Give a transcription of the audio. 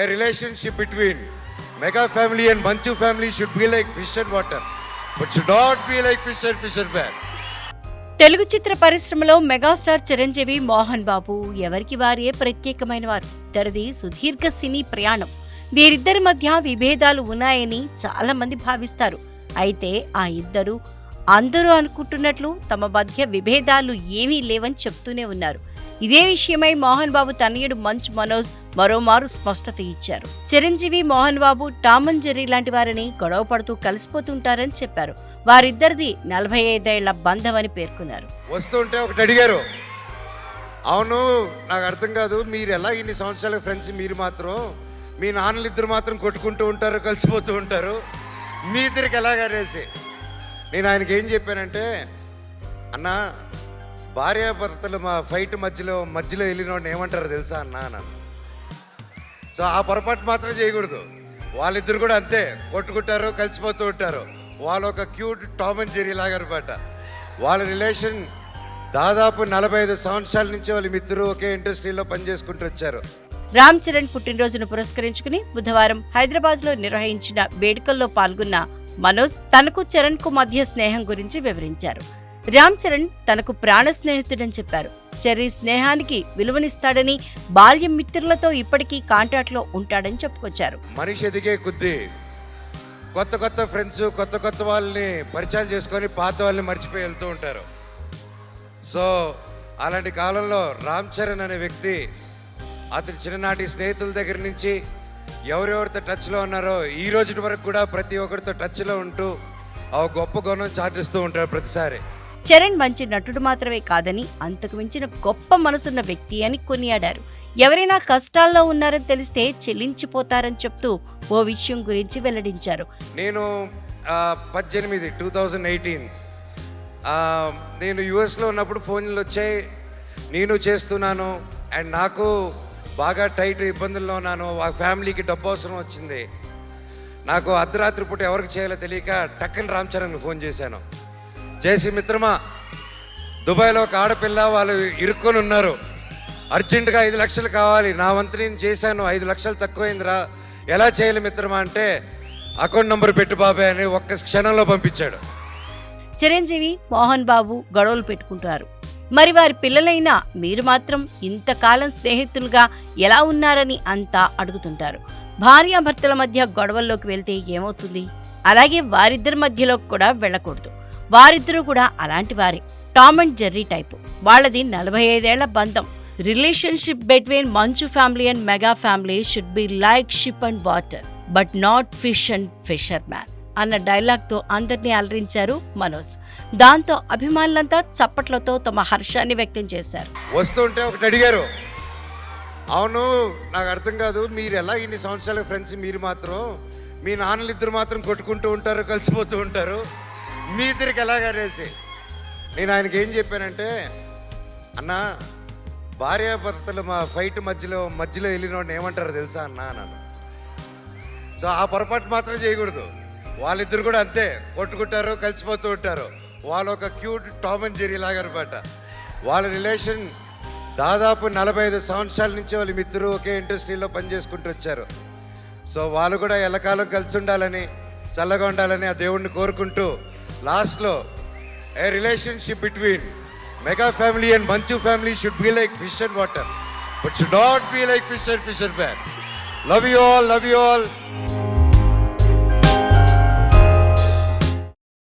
a relationship between mega family and manchu family should be like fish and water but should not be like fish and fish and man. Telugu చిత్ర పరిశ్రమలో megastar Chiranjeevi Mohan బాబు ఎవరికి వారే ప్రత్యేకమైన వారు? ఇద్దరిది సుదీర్ఘ సినీ ప్రయాణం. వీరిద్దరి మధ్య విభేదాలు ఉన్నాయని చాలా మంది భావిస్తారు. అయితే ఆ ఇద్దరు అందరూ అనుకుంటున్నట్లు తమ మధ్య విభేదాలు ఏమీ లేవని చెప్తూనే ఉన్నారు. ఇదే విషయమై మోహన్ బాబు తనయుడు మంచు మనోజ్ మరోమారు స్పష్టత ఇచ్చారు. Chiranjeevi Mohan Babu Tom and Jerry లాంటి వారిని గొడవ పడుతూ కలిసిపోతుంటారని చెప్పారు. వారిద్దరిది నలభై ఐదేళ్ళ బంధం అని పేర్కొన్నారు వస్తుంటే ఒకటి అడిగారు. అవును నాకు అర్థం కాదు మీరు ఎలా ఇన్ని సంవత్సరాల ఫ్రెండ్స్? మీరు మాత్రం మీ నాన్నలు ఇద్దరు మాత్రం కొట్టుకుంటూ ఉంటారు కలిసిపోతూ ఉంటారు. మీ ఇద్దరికి ఎలాగనేసి నేను ఆయనకి ఏం చెప్పానంటే అన్న భార్యాభర్తలు మా ఫైట్ మధ్యలో మధ్యలో వెళ్ళిన వాడిని ఏమంటారు తెలుసా? అన్నా అన్నాను. సో ఆ పొరపాటు మాత్రం చేయకూడదు. వాళ్ళిద్దరు కూడా అంతే కొట్టుకుంటారు కలిసిపోతూ ఉంటారు. వాళ్ళు ఒక క్యూట్ టామ్ అండ్ జెరీ లాగా అనమాట వాళ్ళ రిలేషన్ దాదాపు నలభై ఐదు సంవత్సరాల నుంచి వాళ్ళ ఇద్దరు ఒకే ఇండస్ట్రీలో పనిచేసుకుంటూ వచ్చారు. రామ్ చరణ్ పుట్టినరోజును పురస్కరించుకుని బుధవారం హైదరాబాద్లో నిర్వహించిన వేడుకల్లో పాల్గొన్న మనోజ్ తనకు చరణ్కు మధ్య స్నేహం గురించి వివరించారు. రామ్ చరణ్ తనకు ప్రాణ స్నేహితుడని చెప్పారు. చెర్రీ స్నేహానికి విలువనిస్తాడని బాల్యం మిత్రులతో ఇప్పటికీ కాంటాక్ట్లో ఉంటాడని చెప్పుకొచ్చారు. మనిషి ఎదిగే కొద్దీ కొత్త కొత్త ఫ్రెండ్స్ కొత్త కొత్త వాళ్ళని పరిచయాలు చేసుకొని పాత వాళ్ళని మర్చిపోయి వెళ్తూ ఉంటారు. సో అలాంటి కాలంలో రామ్ చరణ్ అనే వ్యక్తి అతని చిన్ననాటి స్నేహితుల దగ్గర నుంచి ఎవరెవరితో టచ్లో ఉన్నారో ఈ రోజు వరకు కూడా ప్రతి ఒక్కరితో టచ్లో ఉంటూ ఆ గొప్ప గుణం చాటిస్తూ ఉంటారు ప్రతిసారి. చరణ్ మంచి నటుడు మాత్రమే కాదని అంతకు మించిన గొప్ప మనసున్న వ్యక్తి అని కొనియాడారు. ఎవరైనా కష్టాల్లో ఉన్నారని తెలిస్తే చెల్లించిపోతారని చెప్తూ ఓ విషయం గురించి వెల్లడించారు. నేను పద్దెనిమిది టూ థౌజండ్ ఎయిటీన్ నేను యుఎస్లో ఉన్నప్పుడు ఫోన్లు వచ్చాయి. నేను చేస్తున్నాను. అండ్ నాకు బాగా టైట్ ఇబ్బందుల్లో ఉన్నాను. ఆ ఫ్యామిలీకి డబ్బు అవసరం వచ్చింది. నాకు అర్ధరాత్రి పూట ఎవరికి చేయాలో తెలియక టక్కని రామ్ చరణ్కి ఫోన్ చేశాను. చేసి మిత్రమా. దుబాయ్లో ఒక ఆడపిల్ల వాళ్ళు ఇరుక్కొని ఉన్నారు. అర్జెంటుగా ఐదు లక్షలు కావాలి. నా వంతు నేను చేశాను. ఐదు లక్షలు తక్కువైందిరా. ఎలా చేయాలి మిత్రమా అంటే అకౌంట్ నంబర్ పెట్టు బాబాయ్ అని ఒక్క క్షణంలో పంపించాడు. చిరంజీవి మోహన్ బాబు గొడవలు పెట్టుకుంటారు. మరి వారి పిల్లలైనా మీరు మాత్రం ఇంతకాలం స్నేహితులుగా ఎలా ఉన్నారని అంతా అడుగుతుంటారు. భార్యాభర్తల మధ్య గొడవల్లోకి వెళ్తే ఏమవుతుంది? అలాగే వారిద్దరి మధ్యలో కూడా వెళ్ళకూడదు. వారిద్దరూ కూడా అలాంటి వారే. Tom and Jerry type. వాళ్ళది నలభై ఐదేళ్ళ బంధం. Relationship between Manchu family and mega family should be like ship and water but not fish and fisher man అన్న డైలాగ్తో అందరినీ అలరించారు మనోజ్. దాంతో అభిమానులంతా చప్పట్లతో తమ హర్షాన్ని వ్యక్తం చేశారు. వస్తుంటే ఒకటి అడిగారు అవును నాకు అర్థం కాదు మీరు ఎలా ఇన్ని సంవత్సరాల ఫ్రెండ్స్ మీరు మాత్రం? మీ నాన్నలు ఇద్దరు మాత్రం కొట్టుకుంటూ ఉంటారు కలిసిపోతూ ఉంటారు. మీ ఇద్దరికి ఎలాగనేసి నేను ఆయనకి ఏం చెప్పానంటే అన్న భార్యాభర్తలు మా ఫైట్ మధ్యలో మధ్యలో వెళ్ళిన ఏమంటారు తెలుసా అన్న? నన్ను సో ఆ పొరపాటు మాత్రం చేయకూడదు. వాళ్ళిద్దరు కూడా అంతే కొట్టుకుంటారు కలిసిపోతూ ఉంటారు. వాళ్ళు ఒక క్యూట్ టామ్ అండ్ జెరీ లాగా అనమాట వాళ్ళ రిలేషన్ దాదాపు నలభై ఐదు సంవత్సరాల నుంచి వాళ్ళ మిత్రులు ఒకే ఇండస్ట్రీలో పనిచేసుకుంటూ వచ్చారు. సో వాళ్ళు కూడా ఎల్లకాలం కలిసి ఉండాలని చల్లగా ఉండాలని ఆ దేవుణ్ణి కోరుకుంటూ లాస్ట్లో a relationship between mega family and Manchu family should be like fish and water but should not be like fish and fish and man love you all love you all